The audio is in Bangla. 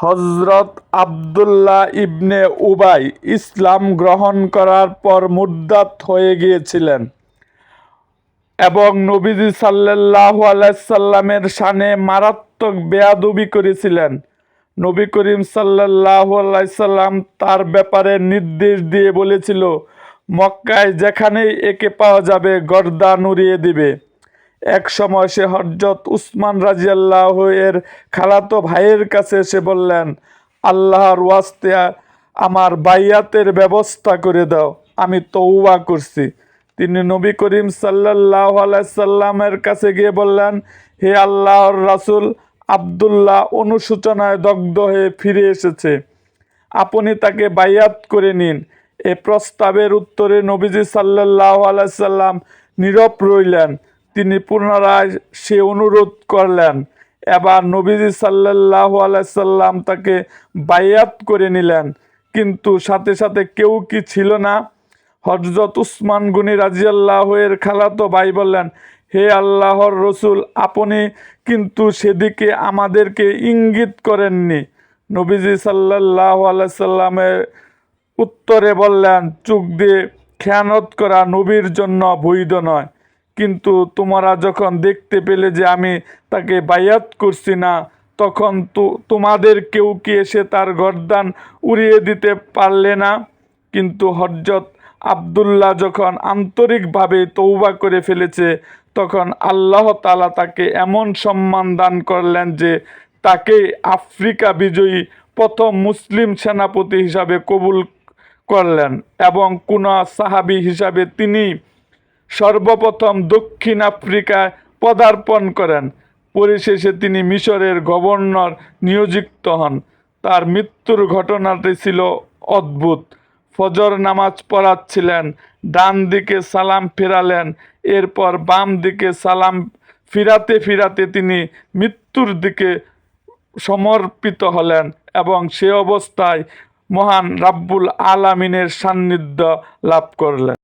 হজরত আবদুল্লাহ ইবনে উবাই ইসলাম গ্রহণ করার পর মুরদাত হয়ে গিয়েছিলেন এবং নবীজি সাল্লাল্লাহু আলাইসাল্লামের শানে মারাত্মক বেয়াদবি করেছিলেন। নবী করিম সাল্লাল্লাহু আলাইসাল্লাম তার ব্যাপারে নির্দেশ দিয়ে বলেছিল, মক্কায় যেখানেই একে পাওয়া যাবে গর্দান উড়িয়ে দিবে। এক সময় সে হজরত উসমান রাজিয়াল্লাহ এর খালাতো ভাইয়ের কাছে এসে বললেন, আল্লাহর ওয়াস্তে আমার বাইয়াতের ব্যবস্থা করে দাও, আমি তৌবা করছি। তিনি নবী করিম সাল্লাহ আলাইসাল্লামের কাছে গিয়ে বললেন, হে আল্লাহর রাসূল, আবদুল্লাহ অনুশোচনায় দগ্ধ হয়ে ফিরে এসেছে। আপনি তাকে বাইয়াত করে নিন। এ প্রস্তাবের উত্তরে নবীজি সাল্লাহ আলাইসাল্লাম নীরব রইলেন। তিনি পুনরায় সে অনুরোধ করলেন। এবার নবীজি সাল্লাহ আলাইসাল্লাম তাকে বাইয়াত করে নিলেন। কিন্তু সাথে সাথে কেউ কি ছিল না? হজরত উসমান গুনি রাজিয়াল্লাহ এর খালাতো ভাই বললেন, হে আল্লাহর রসুল, আপনি কিন্তু সেদিকে আমাদেরকে ইঙ্গিত করেননি। নবীজি সাল্লাহ আলাইসাল্লামের উত্তরে বললেন চুক দিয়ে খেয়ানত করা নবীর জন্য বৈধ নয়। কিন্তু তোমরা যখন দেখতে পেলে যে আমি তাকে বায়াত করছি না, তখন তো তোমাদের কেউ কি এসে তার গর্দান উড়িয়ে দিতে পারলে না? কিন্তু হজরত আবদুল্লাহ যখন আন্তরিকভাবে তৌবা করে ফেলেছে, তখন আল্লাহ তালা তাকে এমন সম্মান দান করলেন যে তাকে আফ্রিকা বিজয়ী প্রথম মুসলিম সেনাপতি হিসাবে কবুল করলেন এবং কোন সাহাবি হিসাবে তিনি সর্বপ্রথম দক্ষিণ আফ্রিকায় পদার্পণ করেন। পরিশেষে তিনি মিশরের গভর্নর নিয়োজিত হন। তার মৃত্যুর ঘটনাটি ছিল অদ্ভুত। ফজর নামাজ পড়াচ্ছিলেন, ডান দিকে সালাম ফেরালেন, এরপর বাম দিকে সালাম ফিরাতে ফিরাতে তিনি মৃত্যুর দিকে সমর্পিত হলেন এবং সে অবস্থায় মহান রাব্বুল আলামিনের সান্নিধ্য লাভ করলেন।